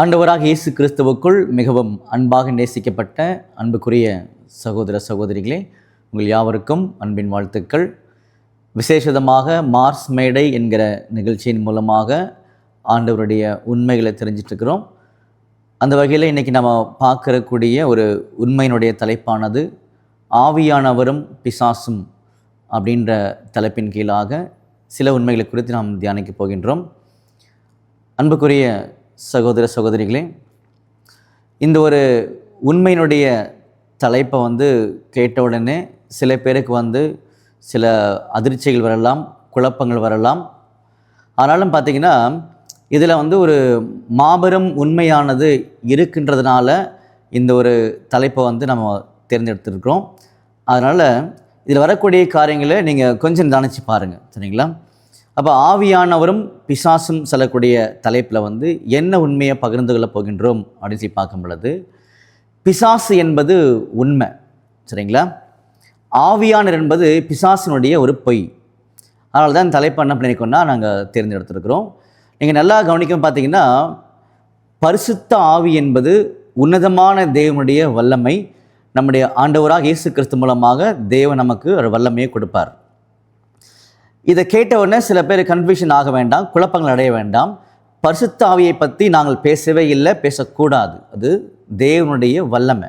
ஆண்டவராக இயேசு கிறிஸ்துவுக்குள் மிகவும் அன்பாக நேசிக்கப்பட்ட அன்புக்குரிய சகோதர சகோதரிகளே உங்கள் யாவருக்கும் அன்பின் வாழ்த்துக்கள். விசேஷதமாக மார்ஸ் மேடை என்கிற நிகழ்ச்சியின் மூலமாக ஆண்டவருடைய உண்மைகளை தெரிஞ்சிட்ருக்கிறோம் அந்த வகையில் இன்றைக்கி நம்ம பார்க்கறக்கூடிய ஒரு உண்மையினுடைய தலைப்பானது ஆவியானவரும் பிசாசும் அப்படின்ற தலைப்பின் கீழாக சில உண்மைகளை குறித்து நாம் தியானிக்க போகின்றோம். அன்புக்குரிய சகோதர சகோதரிகளே இந்த ஒரு உண்மையினுடைய தலைப்பை வந்து கேட்ட உடனே சில பேருக்கு வந்து சில அதிர்ச்சிகள் வரலாம் குழப்பங்கள் வரலாம். ஆனாலும் பார்த்திங்கன்னா இதில் வந்து ஒரு மாபெரும் உண்மையானது இருக்கின்றதுனால இந்த ஒரு தலைப்பை வந்து நம்ம தேர்ந்தெடுத்திருக்கிறோம். அதனால் இதில் வரக்கூடிய காரியங்களை நீங்கள் கொஞ்சம் நிதானிச்சு பாருங்கள் சரிங்களா? அப்போ ஆவியானவரும் பிசாசும் செல்லக்கூடிய தலைப்பில் வந்து என்ன உண்மையை பகிர்ந்து கொள்ளப் போகின்றோம்? அப்படின்னு சொல்லி பார்க்கும் பொழுது பிசாசு என்பது உண்மை. சரிங்களா? ஆவியானர் என்பது பிசாசினுடைய ஒரு பொய். அதனால தான் தலைப்பு என்ன பண்ணியிருக்கோம்னா நாங்கள் தேர்ந்தெடுத்திருக்கிறோம். நீங்கள் நல்லா கவனிக்கும் பார்த்தீங்கன்னா பரிசுத்த ஆவி என்பது உன்னதமான தேவனுடைய வல்லமை நம்முடைய ஆண்டவராக இயேசு கிறிஸ்து மூலமாக தேவன் நமக்கு ஒரு வல்லமையை கொடுப்பார். இதை கேட்ட உடனே சில பேர் கன்ஃபியூஷன் ஆக வேண்டாம் குழப்பங்கள் அடைய வேண்டாம். பரிசுத்த ஆவியை பற்றி நாங்கள் பேசவே இல்லை பேசக்கூடாது. அது தேவனுடைய வல்லமை.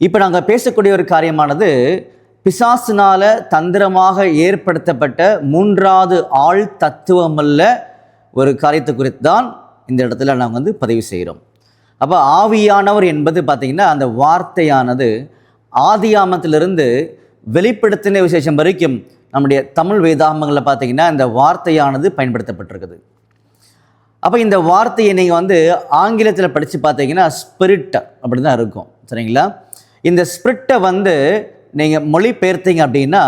இப்போ நாங்கள் பேசக்கூடிய ஒரு காரியமானது பிசாசினால் தந்திரமாக ஏற்படுத்தப்பட்ட மூன்றாவது ஆள் தத்துவமல்ல ஒரு காரியத்தை குறித்து தான் இந்த இடத்துல நாங்கள் வந்து பதிவு செய்கிறோம். அப்போ ஆவியானவர் என்பது பார்த்திங்கன்னா அந்த வார்த்தையானது ஆதியாமத்திலிருந்து வெளிப்படுத்தின விசேஷம் வரைக்கும் நம்முடைய தமிழ் வேதாகமங்களில் பார்த்தீங்கன்னா இந்த வார்த்தையானது பயன்படுத்தப்பட்டிருக்குது. அப்போ இந்த வார்த்தையை நீங்கள் வந்து ஆங்கிலத்தில் படித்து பார்த்தீங்கன்னா ஸ்பிரிட் அப்படி தான் இருக்கும். சரிங்களா? இந்த ஸ்பிரிட்டை வந்து நீங்கள் மொழிபெயர்த்தீங்க அப்படின்னா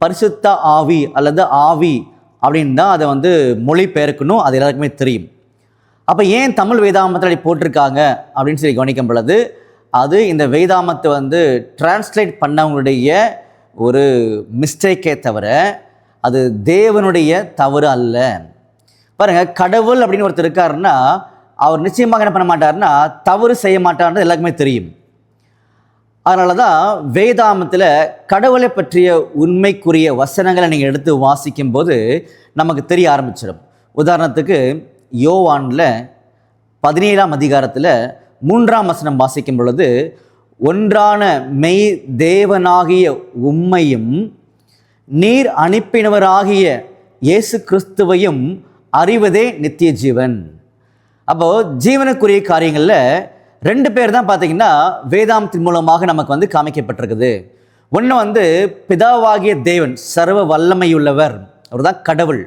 பரிசுத்த ஆவி அல்லது ஆவி அப்படின்னு தான் அதை வந்து மொழிபெயர்க்கணும். அது எல்லாருக்குமே தெரியும். அப்போ ஏன் தமிழ் வேதாமத்தில் அப்படி போட்டிருக்காங்க அப்படின்னு சொல்லி கவனிக்கும் பொழுது அது இந்த வேதாமத்தை வந்து டிரான்ஸ்லேட் பண்ணவங்களுடைய ஒரு மிஸ்டேக்கே தவிர அது தேவனுடைய தவறு அல்ல. பாருங்க கடவுள் அப்படின்னு ஒருத்தர் இருக்காருன்னா அவர் நிச்சயமாக என்ன பண்ண மாட்டாருன்னா தவறு செய்ய மாட்டார்ன்றது எல்லாருக்குமே தெரியும். அதனால தான் வேதாமத்தில் கடவுளை பற்றிய உண்மைக்குரிய வசனங்களை நீங்கள் எடுத்து வாசிக்கும் போது நமக்கு தெரிய ஆரம்பிச்சிடும். உதாரணத்துக்கு யோவானில் பதினேழாம் அதிகாரத்தில் மூன்றாம் வசனம் வாசிக்கும் பொழுது ஒன்றான மெய் தேவனாகிய உம்மையும் நீர் அனுப்பினவராகிய இயேசு கிறிஸ்துவையும் அறிவதே நித்திய ஜீவன் அப்போது ஜீவனுக்குரிய காரியங்களில் ரெண்டு பேர் தான் பார்த்தீங்கன்னா வேதாந்தத்தின் மூலமாக நமக்கு வந்து காமிக்கப்பட்டிருக்குது. ஒன்று வந்து பிதாவாகிய தேவன் சர்வ வல்லமையுள்ளவர். அவர் தான் கடவுள்.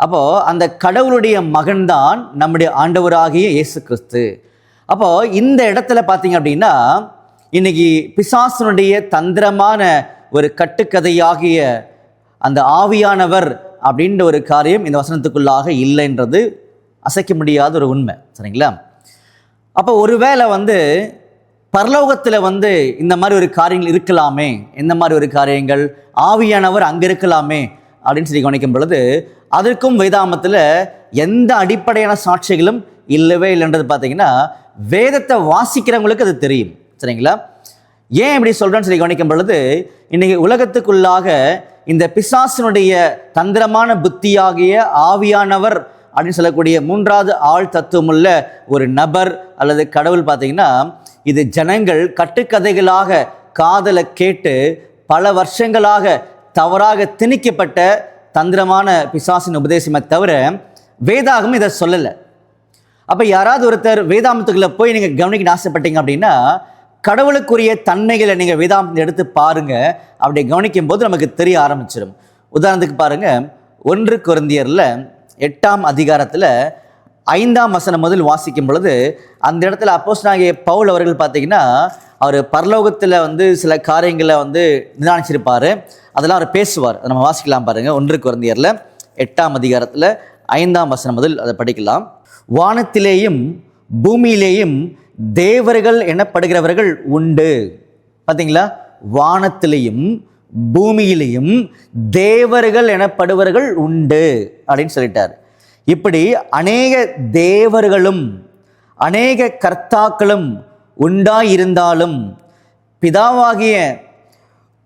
அப்போது அந்த கடவுளுடைய மகன்தான் நம்முடைய ஆண்டவராகிய இயேசு கிறிஸ்து. அப்போது இந்த இடத்துல பார்த்தீங்க அப்படின்னா இன்னைக்கு பிசாசனுடைய தந்திரமான ஒரு கட்டுக்கதையாகிய அந்த ஆவியானவர் அப்படின்ற ஒரு காரியம் இந்த வசனத்துக்குள்ளாக இல்லைன்றது அசைக்க முடியாத ஒரு உண்மை சரிங்களா? அப்போ ஒருவேளை வந்து பரலோகத்தில் வந்து இந்த மாதிரி ஒரு காரியங்கள் இருக்கலாமே இந்த மாதிரி ஒரு காரியங்கள் ஆவியானவர் அங்கே இருக்கலாமே அப்படின்னு சொல்லி கவனிக்கும் பொழுது அதற்கும் வேதாமத்தில் எந்த அடிப்படையான சாட்சிகளும் இல்லவே இல்லைன்றது பார்த்தீங்கன்னா வேதத்தை வாசிக்கிறவங்களுக்கு அது தெரியும். சரிங்களா? ஏன் இப்படி சொல்கிறேன்னு சொல்லி கவனிக்கும் பொழுது இன்றைக்கி உலகத்துக்குள்ளாக இந்த பிசாசினுடைய தந்திரமான புத்தியாகிய ஆவியானவர் அப்படின்னு சொல்லக்கூடிய மூன்றாவது ஆள் தத்துவமுள்ள ஒரு நபர் அல்லது கடவுள் பார்த்தீங்கன்னா இது ஜனங்கள் கட்டுக்கதைகளாக காதலை கேட்டு பல வருஷங்களாக தவறாக திணிக்கப்பட்ட தந்திரமான பிசாசின் உபதேசமே தவிர வேதாகம் இதை சொல்லலை. அப்போ யாராவது ஒருத்தர் வேதாமத்துக்குள்ளே போய் நீங்கள் கவனிக்க ஆசைப்பட்டீங்க அப்படின்னா கடவுளுக்குரிய தன்மைகளை நீங்கள் வேதாந்தத்தை எடுத்து பாருங்கள் அப்படி கவனிக்கும் போது நமக்கு தெரிய ஆரம்பிச்சிடும் உதாரணத்துக்கு பாருங்கள் ஒன்று குருந்தியரில் எட்டாம் அதிகாரத்தில் ஐந்தாம் வசனம் முதல் வாசிக்கும் பொழுது அந்த இடத்துல அப்போஸ் பவுல் அவர்கள் பார்த்தீங்கன்னா அவர் பரலோகத்தில் வந்து சில காரியங்களை வந்து நிதானிச்சிருப்பார் அதெல்லாம் அவர் பேசுவார். நம்ம வாசிக்கலாம் பாருங்கள் ஒன்று குருந்தியரில் எட்டாம் அதிகாரத்தில் ஐந்தாம் வசனம் முதல் அதை படிக்கலாம். வானத்திலேயும் பூமியிலேயும் தேவர்கள் எனப்படுகிறவர்கள் உண்டு. பார்த்தீங்களா வானத்திலையும் பூமியிலையும் தேவர்கள் எனப்படுவர்கள் உண்டு அப்படின்னு சொல்லிட்டார். இப்படி அநேக தேவர்களும் அநேக கர்த்தாக்களும் உண்டாயிருந்தாலும் பிதாவாகிய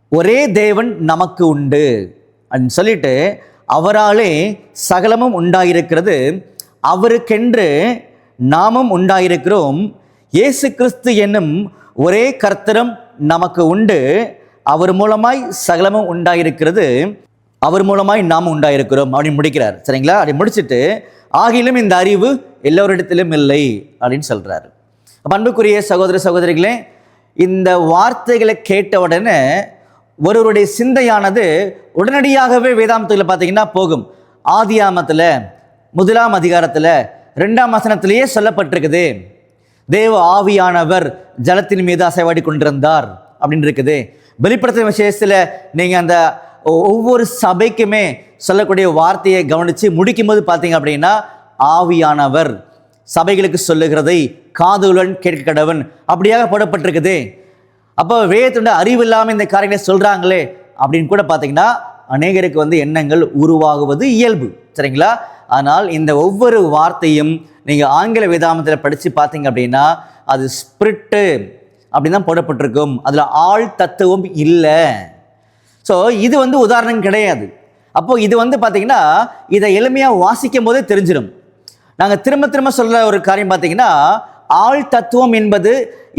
ஒரே தேவன் நமக்கு உண்டு. அப்படின்னு சொல்லிட்டு அவராலே சகலமும் உண்டாயிருக்கிறது. அவருக்கென்று நாமும் உண்டாயிருக்கிறோம். இயேசு கிறிஸ்து என்னும் ஒரே கர்த்தரும் நமக்கு உண்டு. அவர் மூலமாய் சகலமும் உண்டாயிருக்கிறது. அவர் மூலமாய் நாம் உண்டாயிருக்கிறோம். அப்படின்னு முடிக்கிறார். சரிங்களா? அப்படி முடிச்சிட்டு ஆகிலும் இந்த அறிவு எல்லோரிடத்திலும் இல்லை அப்படின்னு சொல்கிறார் பண்புக்குரிய சகோதர சகோதரிகளே இந்த வார்த்தைகளை கேட்ட உடனே ஒருவருடைய சிந்தையானது உடனடியாகவே வேதாந்தத்தில் பார்த்தீங்கன்னா போகும். ஆதியாமத்தில் முதலாம் அதிகாரத்தில் ரெண்டாம் வசனத்திலேயே சொல்லப்பட்டிருக்குது. தேவ ஆவியானவர் ஜலத்தின் மீது அசைவாடி கொண்டிருந்தார் அப்படின்னு இருக்குது. வெளிப்படுத்தும் விஷயத்தில் நீங்கள் அந்த ஒவ்வொரு சபைக்குமே சொல்லக்கூடிய வார்த்தையை கவனித்து முடிக்கும்போது பார்த்தீங்க அப்படின்னா ஆவியானவர் சபைகளுக்கு சொல்லுகிறதை காதுகளுடன் கேட்க கடவன் அப்படியாக போடப்பட்டிருக்குது. அப்போ வேதத்துடைய அறிவு இல்லாமல் இந்த காரியங்களை சொல்கிறாங்களே அப்படின்னு கூட பார்த்தீங்கன்னா அநேகருக்கு வந்து எண்ணங்கள் உருவாகுவது இயல்பு. சரிங்களா? ஆனால் இந்த ஒவ்வொரு வார்த்தையும் நீங்கள் ஆங்கில விதாமத்தில் படித்து பார்த்தீங்க அப்படின்னா அது ஸ்பிரிட்டு அப்படின்னு தான் போடப்பட்டிருக்கும். அதில் ஆள் தத்துவம் இல்லை. ஸோ இது வந்து உதாரணம் கிடையாது. அப்போது இது வந்து பார்த்தீங்கன்னா இதை எளிமையாக வாசிக்கும் போதே தெரிஞ்சிடும். நாங்கள் திரும்ப திரும்ப சொல்கிற ஒரு காரியம் பார்த்தீங்கன்னா ஆள் தத்துவம் என்பது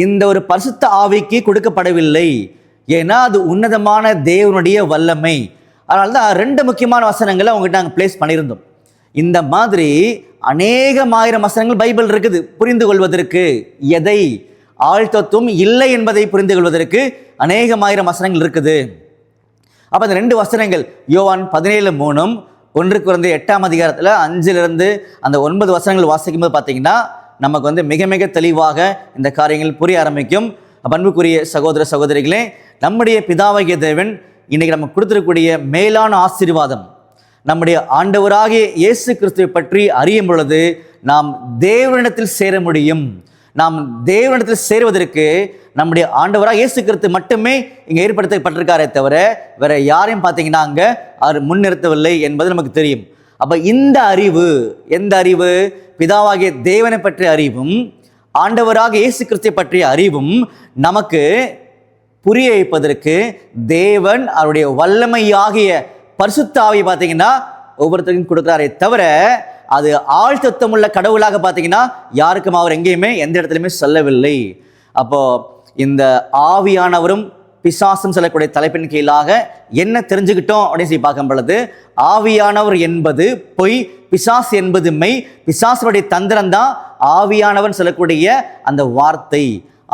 இந்த ஒரு பரிசுத்த ஆவிக்கு கொடுக்கப்படவில்லை. ஏன்னா அது உன்னதமான தேவனுடைய வல்லமை. அதனால தான் ரெண்டு முக்கியமான வசனங்களை அவங்ககிட்ட நாங்கள் பிளேஸ் பண்ணியிருந்தோம். இந்த மாதிரி அநேகமாயிரம் வசனங்கள் பைபிள் இருக்குது. புரிந்து கொள்வதற்கு எதை? ஆழ்த்தத்துவம் இல்லை என்பதை புரிந்து கொள்வதற்கு அநேகமாயிரம் வசனங்கள் இருக்குது. அப்போ அந்த ரெண்டு வசனங்கள் யோவான் பதினேழு மூணும் ஒன்று குறைந்த எட்டாம் அதிகாரத்தில் அஞ்சிலிருந்து அந்த ஒன்பது வசனங்கள் வாசிக்கும் போது பார்த்தீங்கன்னா நமக்கு வந்து மிக மிக தெளிவாக இந்த காரியங்கள் புரிய ஆரம்பிக்கும். பண்புக்குரிய சகோதர சகோதரிகளே நம்முடைய பிதாவாகிய தேவன் இன்றைக்கி நம்ம கொடுத்துருக்கூடிய மேலான ஆசீர்வாதம் நம்முடைய ஆண்டவராகிய இயேசு கிறிஸ்துவை பற்றி அறியும் பொழுது நாம் தேவனிடத்தில் சேர முடியும். நாம் தேவனிடத்தில் சேருவதற்கு நம்முடைய ஆண்டவராக இயேசு கிறிஸ்து மட்டுமே இங்கே ஏற்படுத்தப்பட்டிருக்காரே தவிர வேற யாரையும் பார்த்தீங்கன்னா அங்கே அவர் முன்னிறுத்தவில்லை என்பது நமக்கு தெரியும். அப்போ இந்த அறிவு எந்த அறிவு? பிதாவாகிய தேவனை பற்றிய அறிவும் ஆண்டவராக இயேசு கிறிஸ்துவை பற்றிய அறிவும் நமக்கு புரிய வைப்பதற்கு தேவன் அவருடைய வல்லமையாகிய பரிசுத்த ஆவியை பார்த்தீங்கன்னா ஒவ்வொருத்தருக்கும் கொடுக்குறாரே தவிர அது ஆழ்த்தத்தம் உள்ள கடவுளாக பார்த்தீங்கன்னா யாருக்கும் அவர் எங்கேயுமே எந்த இடத்துலையுமே சொல்லவில்லை. அப்போ இந்த ஆவியானவரும் பிசாசும் சொல்லக்கூடிய தலைப்பின் கீழாக என்ன தெரிஞ்சுக்கிட்டோம் அப்படின்னு சொல்லி பார்க்கும் பொழுது ஆவியானவர் என்பது பொய் பிசாஸ் என்பது மெய் பிசாசுடைய தந்திரம் தான் ஆவியானவன் சொல்லக்கூடிய அந்த வார்த்தை.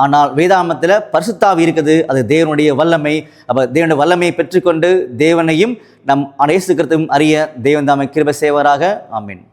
ஆனால் வேதாமத்தில் பரிசுத்தாவி இருக்குது. அது தேவனுடைய வல்லமை. அப்போ தேவனுடைய வல்லமையை பெற்றுக்கொண்டு தேவனையும் நம் அனைத்து அறிய தேவன் தாமை கிருப செய்வாராக. ஆமீன்.